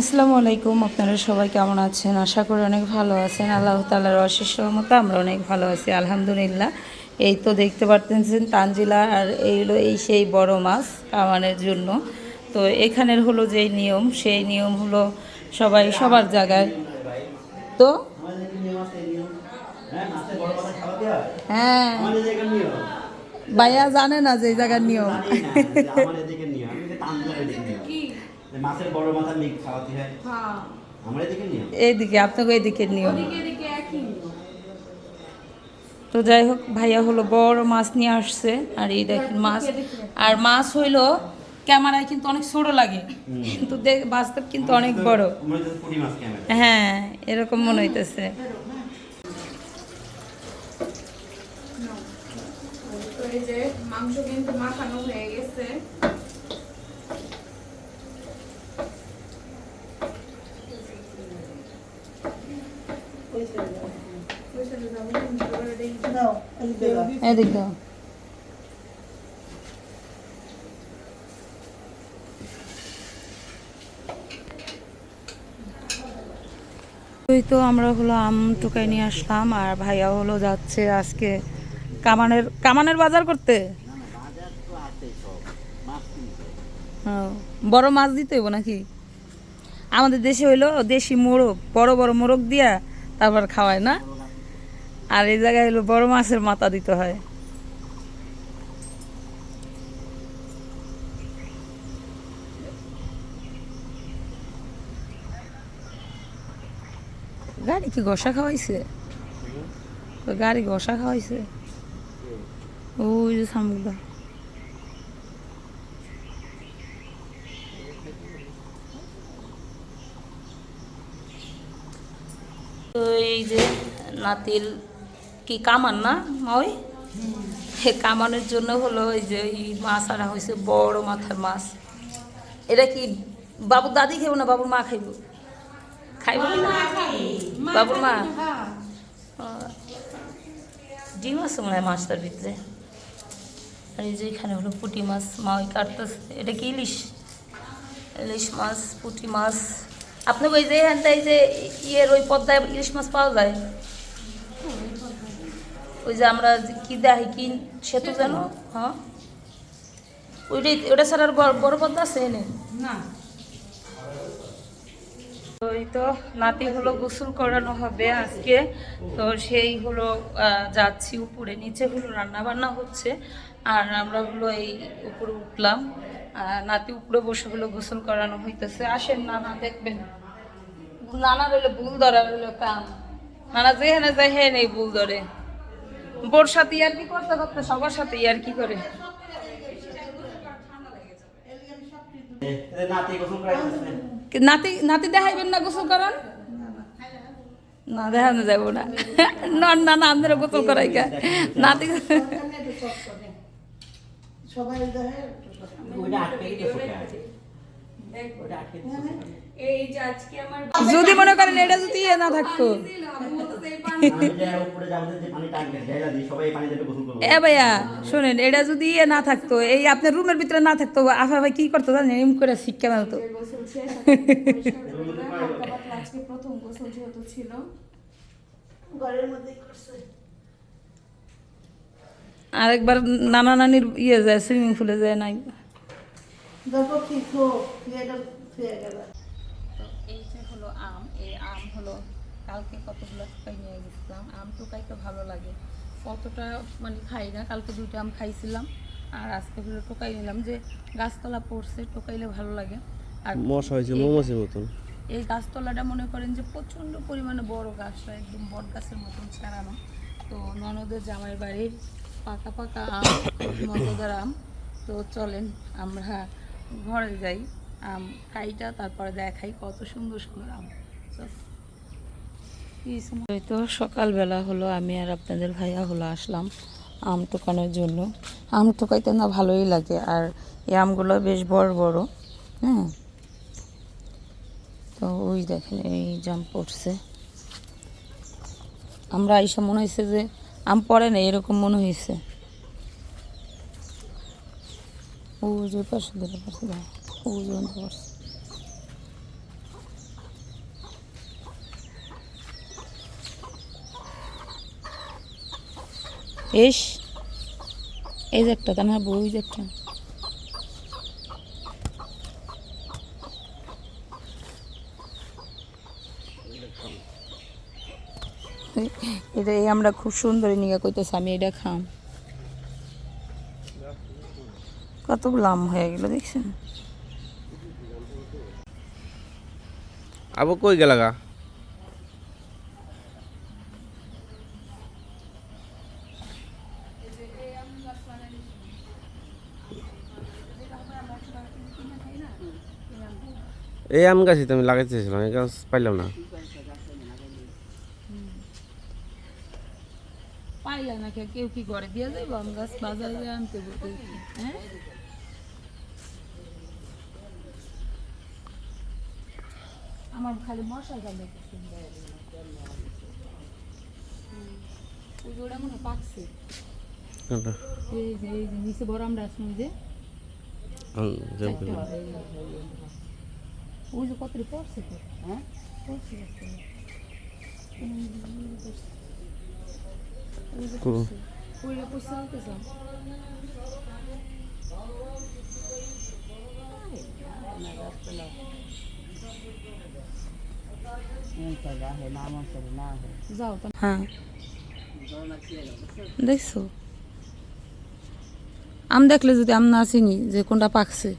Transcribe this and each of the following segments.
আসসালামু আলাইকুম, আপনারা সবাই কেমন আছেন? আশা করি অনেক ভালো আছেন। আল্লাহ তালার অশেষ মতো আমরা অনেক ভালো আছি, আলহামদুলিল্লাহ। এই তো দেখতে পারতেছেন তানজিলা আর এই হলো এই সেই বড় মাছ কামানের জন্য। তো এখানের হলো যে নিয়ম, সেই নিয়ম হলো সবাই সবার জায়গায়। তো? হ্যাঁ। ভাইয়া জানে না যে জায়গার নিয়ম। মাছের বড় মাথা মিক খাওয়াতে হয়। আমাদের দিকে নিয়ম এইদিকে আপনাকে এইদিকে নিয়ম। তো যাই হোক ভাইয়া হলো বড় মাছ নিয়ে আসছে। আর এই দেখেন মাছ। আর মাছ হইল ক্যামেরায় কিন্তু অনেক ছোট লাগে। কিন্তু দেখ বাস্তব কিন্তু অনেক বড়। আমরা তো পুঁটি মাছ ক্যামেরা। হ্যাঁ এরকম মনে হইতেছে। তো এই যে মাংস কিন্তু মাখানো হয়ে গেছে। এদিক দাও। ওই তো আমরা হলো আম টুকাই নিয়ে আসলাম, আর ভাইয়া হলো যাচ্ছে আজকে কামানের কামানের বাজার করতে। বড় মাছ দিতে হইব নাকি? আমাদের দেশে হইল দেশি মোরগ, বড় বড় মোরগ দিয়া তারপর খাওয়ায় না? আর এই জায়গায় হলো বড় মাছের মাথা দিতে হয়। গাড়ি কি ঘষা খাওয়াইছে? তো গাড়ি ঘষা খাওয়াইছে? ওই যে সামুদা তো এই যে নাতির কি কামান না ওই? কামানের জন্য হলো ওই যে এই মাছ আনা হয়েছে বড় মাথার মাছ। এটা কি বাবুর দাদি খাইব না বাবুর মা খাইব? খাইব বাবুর মা ডিম আছে মনে হয় মাছটার ভিতরে। আর এই যে এখানে হলো পুঁটি মাছ মা ওই কাটতেছে। এটা কি ইলিশ? ইলিশ মাছ পুঁটি মাছ। আপনি ওই যে এখানটা এই যে ইয়ের ওই পদ্মায় ইলিশ মাছ পাওয়া যায়? ওই যে আমরা কি দেখি কি সেতু জানো? হ্যাঁ? ওইটাই ওটা ছাড়া আর বড় পদ্মা আছে এনে? না। ওই তো নাতি হলো গোসল করানো হবে আজকে। তো সেই হলো যাচ্ছি উপরে। নিচে হলো রান্না বান্না হচ্ছে। আর আমরা হলো এই উপরে উঠলাম। নাতি উপরে বসে হলো গোসল করানো হইতেছে। আসেন নানা, দেখবেন। নানা রইল ভুল ধরা রইল কাম নানা যেখানে যায় হে নেই ভুল ধরে। বোর সাথে ইয়ার কি করতে করতে সবার সাথে ইয়ার কি করে? নাতি নাতি দেখাইবেন না গোসল করান? না দেখানো যাব না। না না না আপনারা গোসল করাই কে। নাতি ওইটা এই যে আজকে আমার যদি মনে করেন এটা যদি ইয়ে না থাকতো। এ ভাইয়া শোনেন এটা যদি ইয়ে না থাকতো এই আপনার রুমের ভিতরে না থাকতো আফা ভাই কি করতো জানেন? এম করে শিক্ষা মেলতো। প্রথম গোসল যেহেতু ছিল। আরেকবার নানা নানির ইয়ে যায় সুইমিং পুলে যায় নাই তো এই যে হলো আম এই আম হলো কালকে কতগুলো টুকাই নিয়ে গেছিলাম। আম টুকাইতে ভালো লাগে। কতটা মানে খাই না কালকে দুইটা আম খাইছিলাম। আর আজকে হলো টোকাই নিলাম যে গাছতলা পড়ছে টোকাইলে ভালো লাগে। আর মশা হয়েছে এই- মৌমাছির মতন। এই গাছতলাটা মনে করেন যে প্রচণ্ড পরিমাণে বড় গাছটা একদম বট গাছের মতন ছাড়ানো। তো ননদের জামাই বাড়ির পাকা পাকা আম মজাদার আম। তো চলেন আমরা ঘরে যাই আম খাইটা তারপরে দেখাই কত সুন্দর সুন্দর আম। চল। তো সকালবেলা হলো, আমি আর আপনাদের ভাইয়া হলো আসলাম আম টোকানোর জন্য। আম টোকাইতে না ভালোই লাগে, আর এই আমগুলো বেশ বড় বড় হ্যাঁ। তো ওই দেখেন, এই জাম পড়ছে। আমরা আইসা মনে হয়েছে যে আম পড়ে না এরকম মনে হয়েছে ও যে পাশে পাশে ও যে পড়ছে এস, এই যে একটা, তার বউ এই যে একটা। এটা এই আমরা খুব সুন্দর নিয়ে কইতেছি, আমি এটা খাম। কত লাম হয়ে গেল, দেখছেন? আবু কই গেলাগা? এই আম গাছই তো আমি লাগাইতেছিলাম এই গাছ পাইলাম না। পাইলা না কে কেউ কি দিয়ে যাইব? আম গাছ বাজারে আনতে হ্যাঁ? আমার খালি মশা মনে পাকছে। এই যে এই যে নিচে বড় আমরা আসলাম যে। হুম, জম করে। ওই যে কত পড়ছে তো হ্যাঁ পড়ছে পড়ছে। ওই যে কো- পড়ছে। ওইটা পড়ছে আনতেছিলাম যাও তো হ্যাঁ দেখছ আম দেখলে যদি আম না চিনি যে কোনটা পাকছে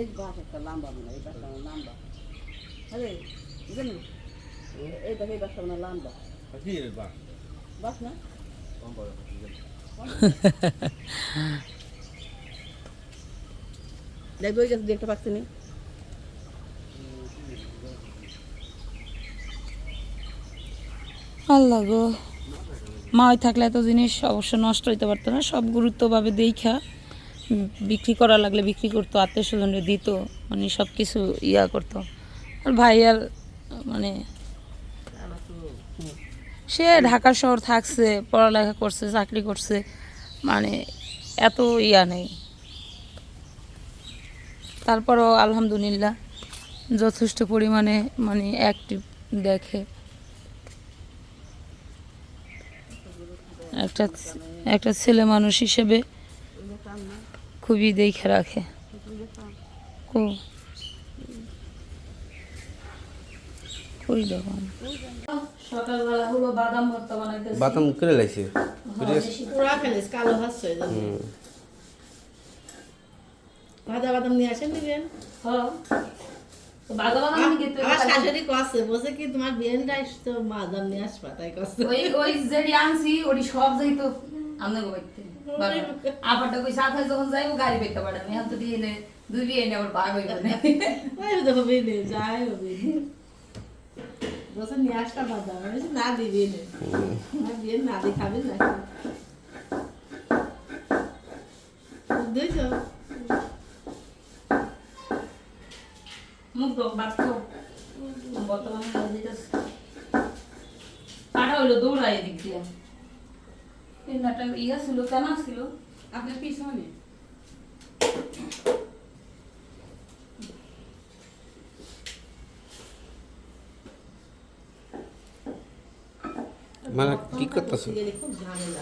এই বাস একটা লম্বা মানে এই বাসটা মানে লম্বা। আরে জানি এই দেখো এই বাসটা মানে লম্বা। বাস না? দেখবে ওই গাছ দেখতে পাচ্ছি না? আল্লাহ গো। মাই থাকলে এত জিনিস অবশ্য নষ্ট হইতে পারতো না। সব গুরুত্বভাবে দেখা বিক্রি করা লাগলে বিক্রি করতো আত্মীয় স্বজনরে দিত মানে সব কিছু ইয়া করতো। আর ভাই আর মানে সে ঢাকা শহর থাকছে, পড়ালেখা করছে, চাকরি করছে মানে এত ইয়া নেই। তারপরও আলহামদুলিল্লাহ যথেষ্ট পরিমাণে মানে অ্যাক্টিভ দেখে। একটা একটা ছেলে মানুষ হিসেবে খুবই দেখে রাখে। কো সকালবেলা হলো বাদাম ভর্তা বানাইতেছি। বাদাম করে লাইছে। পুরা ফেলিস কালো হাসছে ভাজা বাদাম নিয়ে আসেন দিবেন। হ্যাঁ। আমার। শাশুড়ি কছে বলছে কি তোমার বিয়েন তো বাদাম নিয়ে আসবা তাই কছে ওই ওই যেটি আনছি ওটি সব কই সাথে যখন যাইবো গাড়ি পেতে পারে আমি হাতে দিয়ে নে দুই বিয়ে নে আবার ভাগ হইব না। তো হবে নে যাই হবে বলছে নিয়ে আসবা বাদাম আমি না দিবি নে বিয়েন না খাবি না। বুঝতেছ মুখ দো বাচ্চা বর্তমানে বাজিতেছে কাটা হইল দৌড়াই এদিক দিয়ে একটা ইয়া ছিল কেনা ছিল আপনার পিছনে মানে কি করতেছো গেলে খুব ঝামেলা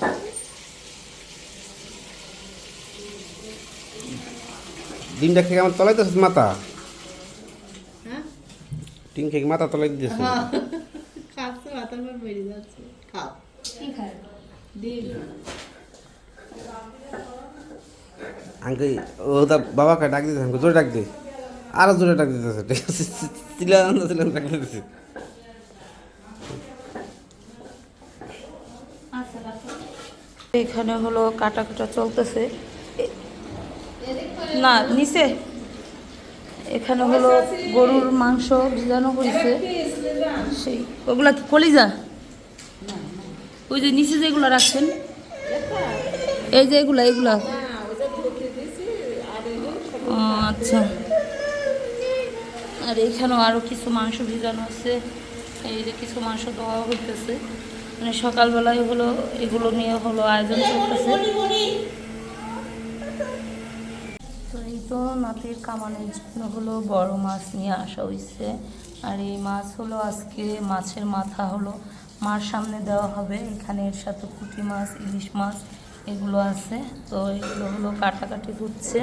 ডিমটা খেয়ে আমার তলাইতেছ মাথা হ্যাঁ খেয়ে মাথা তলাই দিতেছে। খাচ্ছে মাথার পর বেরিয়ে যাচ্ছে। খাও। কি খায়? আঙ্কে ও তার বাবাকে ডাক দিতে আঙ্কে জোরে ডাক দে। আরও জোরে ডাক দিতেছে ঠিক আছে? চিলান চিলান ডাক দিতেছে। এখানে হলো কাটা কাটা চলতেছে না নিচে। এখানে হলো গরুর মাংস ভিজানো হয়েছে। সেই, ওগুলা কি কলিজা? ওই যে নিচে যেগুলো রাখছেন, এই যে এগুলা এগুলা। আচ্ছা। আর এখানেও আরও কিছু মাংস ভিজানো আছে। এই যে কিছু মাংস দেওয়া হইতেছে। মানে সকালবেলায় হলো এগুলো নিয়ে হলো আয়োজন চলতেছে তো এই তো নাতির কামানের জন্য হলো বড় মাছ নিয়ে আসা হয়েছে আর এই মাছ হলো আজকে মাছের মাথা হলো। মার সামনে দেওয়া হবে। এখানে এর সাথে পুঁটি মাছ ইলিশ মাছ এগুলো আছে। তো এগুলো হলো কাটাকাটি হচ্ছে।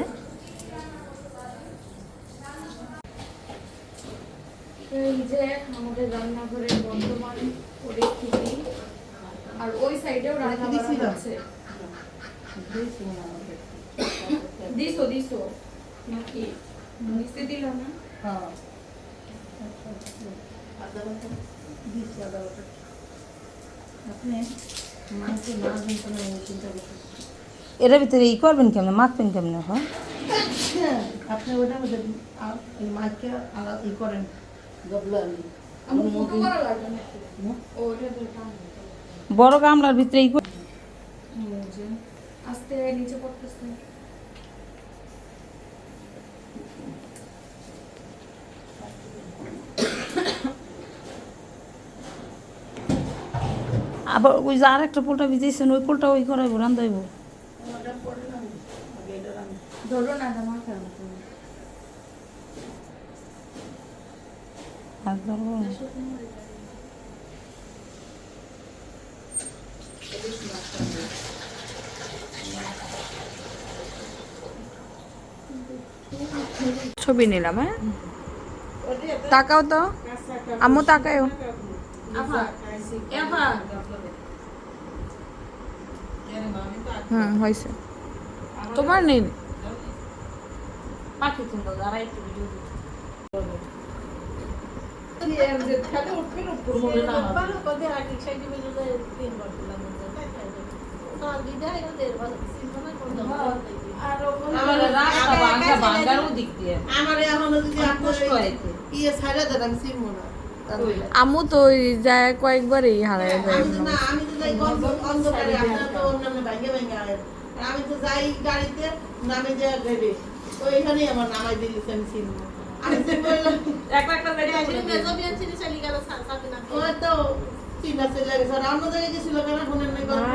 এই যে আমাদের রান্নাঘরের বর্তমান পরিস্থিতি আর ওই সাইডেও রান্না করা হচ্ছে। দিছো নাকি নিচে না হ্যাঁ এর ভিতরে ই করবেন কেমনে মাখবেন কেমনে হয় আপনি ওটার মধ্যে মাছকে আলাদা ই করেন ওটা বড় গামলার ভিতরে আস্তে নিচে পড়তেছে আবার ওই যে আর একটা পোলটা ভিজেছেন ওই পোলটা ওই করাইবো রান্ধাইব। ওটা পড়লাম আগে এটা রান্না ধরো না এটা মাথার মতো আর ধরবো ছবি নিলাম হ্যাঁ? তাকাও তো। আম্মু তাকায়ও। হুম হয়েছে। তোমার নেই পাখি যারা একটু ভিডিও আপনার ইয়ে আমি তো ওই যায় কয়েকবারই হারায় যায়। আমি তো না যাই অন্ধকারে আপনারা তো অন্যান্য ভাঙ্গে ভাঙ্গে আনেন আমি তো যাই গাড়িতে নামে যে গেলে তো এখানেই আমার নামাই দিয়ে দিচ্ছে আমি চিনবো। আমি যে বললাম ওরা তো চিনা চলে গেছে আর অন্য জায়গায় গেছিল কেন ফোনের নেই গল্প।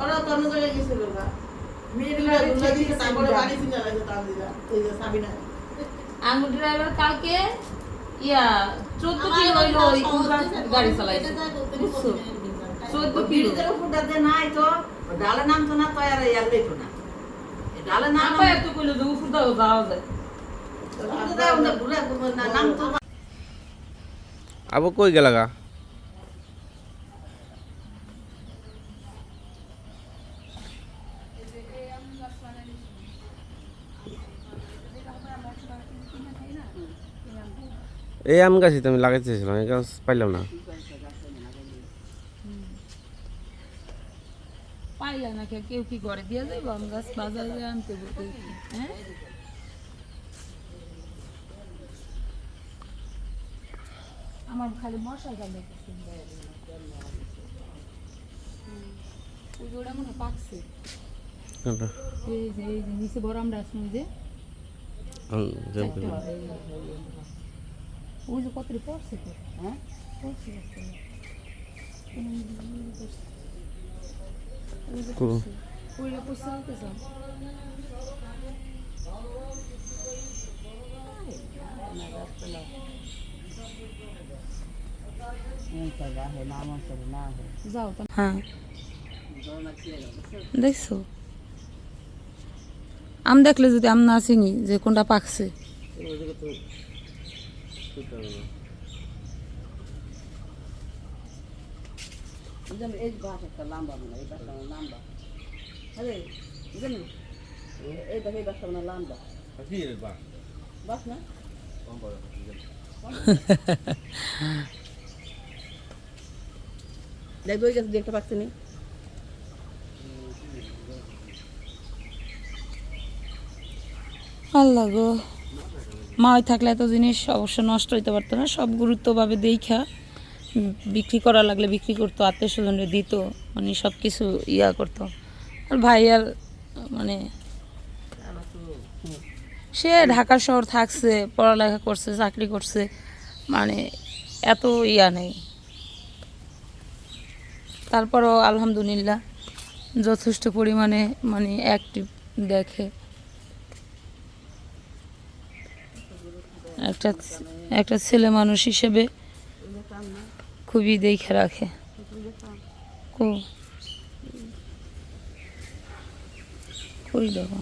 ওরা তো অন্য জায়গায় গেছিল না ওই আঙ্গুল ড্রাইভার কালকে ইয়া চোদ্দ কিলো ওই গাড়ি চালাইছে। চোদ্দ কিলো। ব্রিজের নাই তো ডালে নামতো না তো আর ইয়ার না। ডালে নাম এত কইলো যে উফুদাও যাওয়া যায়। আবু কই গেলাগা এই আম গাছই তো আমি লাগাইতে এই গাছ পাইলাম না। পাইলা না কে কেউ কি করে দিয়ে যাইব? আম গাছ বাজারে আনতে বলতে হ্যাঁ? আমার খালি মশা গেলে ওই ওটা মনে পাকছে। এই যে এই যে নিচে বড় আমরা আসুন যে। ওই যে কতটি পড়ছে তো? হ্যাঁ? পড়ছে পড়ছে। ওই যে কো- পড়ছে। ওইটা পড়ছে হইতেছে। যাও তা- হ্যাঁ দেখছ আম দেখলে যদি আম না চিনি যে কোনটা পাকছে যেমন এই বাস একটা লম্বা মানে এই বাসটা মানে লম্বা। আরে জানি এই দেখো এই বাসটা মানে লম্বা। বাস? না? দেখবে ওই গাছ দেখতে পাচ্ছি নি। আল্লাহ গো। মা থাকলে এত জিনিস অবশ্য নষ্ট হইতে পারতো না সব গুরুত্বভাবে দেখা বিক্রি করা লাগলে বিক্রি করতো, আত্মীয় স্বজনরে দিত মানে সব কিছু ইয়া করতো। আর ভাই আর মানে সে ঢাকা শহর থাকছে, পড়ালেখা করছে, চাকরি করছে মানে এত ইয়া নেই। তারপরও আলহামদুলিল্লাহ যথেষ্ট পরিমাণে মানে অ্যাক্টিভ দেখে। একটা একটা ছেলে মানুষ হিসেবে খুবই দেখে রাখে কো কই দেখো